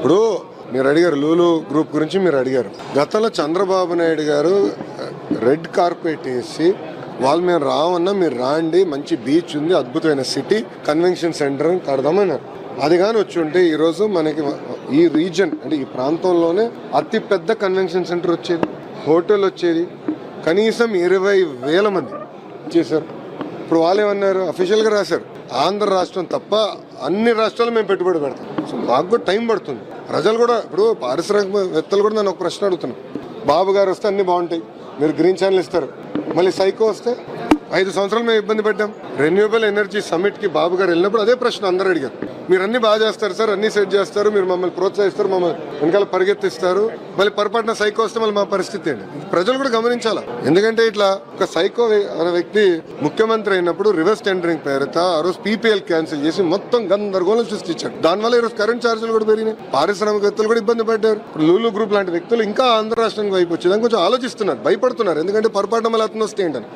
ఇప్పుడు మీరు అడిగారు లూలు గ్రూప్ గురించి మీరు అడిగారు. గతంలో చంద్రబాబు నాయుడు గారు రెడ్ కార్పెట్ వేసి వాళ్ళు మేము రావన్నా మీరు రాండి మంచి బీచ్ ఉంది అద్భుతమైన సిటీ కన్వెన్షన్ సెంటర్ కడదామన్నారు అది కానీ వచ్చి ఉంటే ఈరోజు మనకి ఈ రీజన్ అంటే ఈ ప్రాంతంలోనే అతి పెద్ద కన్వెన్షన్ సెంటర్ వచ్చేది హోటల్ వచ్చేది కనీసం ఇరవై వేల మంది చేశారు. ఇప్పుడు వాళ్ళు ఏమన్నారు అఫీషియల్గా రాశారు ఆంధ్ర రాష్ట్రం తప్ప అన్ని రాష్ట్రాలు మేము పెట్టుబడి పెడతాం. సో మాకు కూడా టైం పడుతుంది. ప్రజలు కూడా ఇప్పుడు పారిశ్రామికవేత్తలు కూడా నన్ను ఒక ప్రశ్న అడుగుతున్నాను బాబు గారు వస్తే అన్ని బాగుంటాయి. మీరు గ్రీన్ ఛానల్ ఇస్తారు. మళ్ళీ సైకో వస్తే ఐదు సంవత్సరాలు మేము ఇబ్బంది పడ్డాం. రెన్యూబుల్ ఎనర్జీ సమ్మిట్కి బాబు గారు వెళ్ళినప్పుడు అదే ప్రశ్న అందరూ అడిగారు. మీరు అన్ని బాగా చేస్తారు సార్ అన్ని సెట్ చేస్తారు మీరు మమ్మల్ని ప్రోత్సహిస్తారు మమ్మల్ని వెనకాల పరిగెత్తిస్తారు. మళ్ళీ పొరపాటున సైకో వస్తే మళ్ళీ మా పరిస్థితి ఏంటి? ప్రజలు కూడా గమనించాలా? ఎందుకంటే ఇట్లా ఒక సైకో అనే వ్యక్తి ముఖ్యమంత్రి అయినప్పుడు రివర్స్ టెండరింగ్ పేరిత ఆ రోజు పీపీఎల్ క్యాన్సిల్ చేసి మొత్తం గందరగోళం సృష్టించాడు. దానివల్ల ఈరోజు కరెంట్ ఛార్జీలు కూడా పెరిగినాయి. పారిశ్రామికవేత్తలు కూడా ఇబ్బంది పడ్డారు. లూలు గ్రూప్ లాంటి వ్యక్తులు ఇంకా ఆంధ్ర రాష్ట్రానికి వైపు వచ్చేదానికి కొంచెం ఆలోచిస్తున్నారు భయపడుతున్నారు. ఎందుకంటే పొరపాటున మళ్ళీ అతను వస్తే ఏంటని.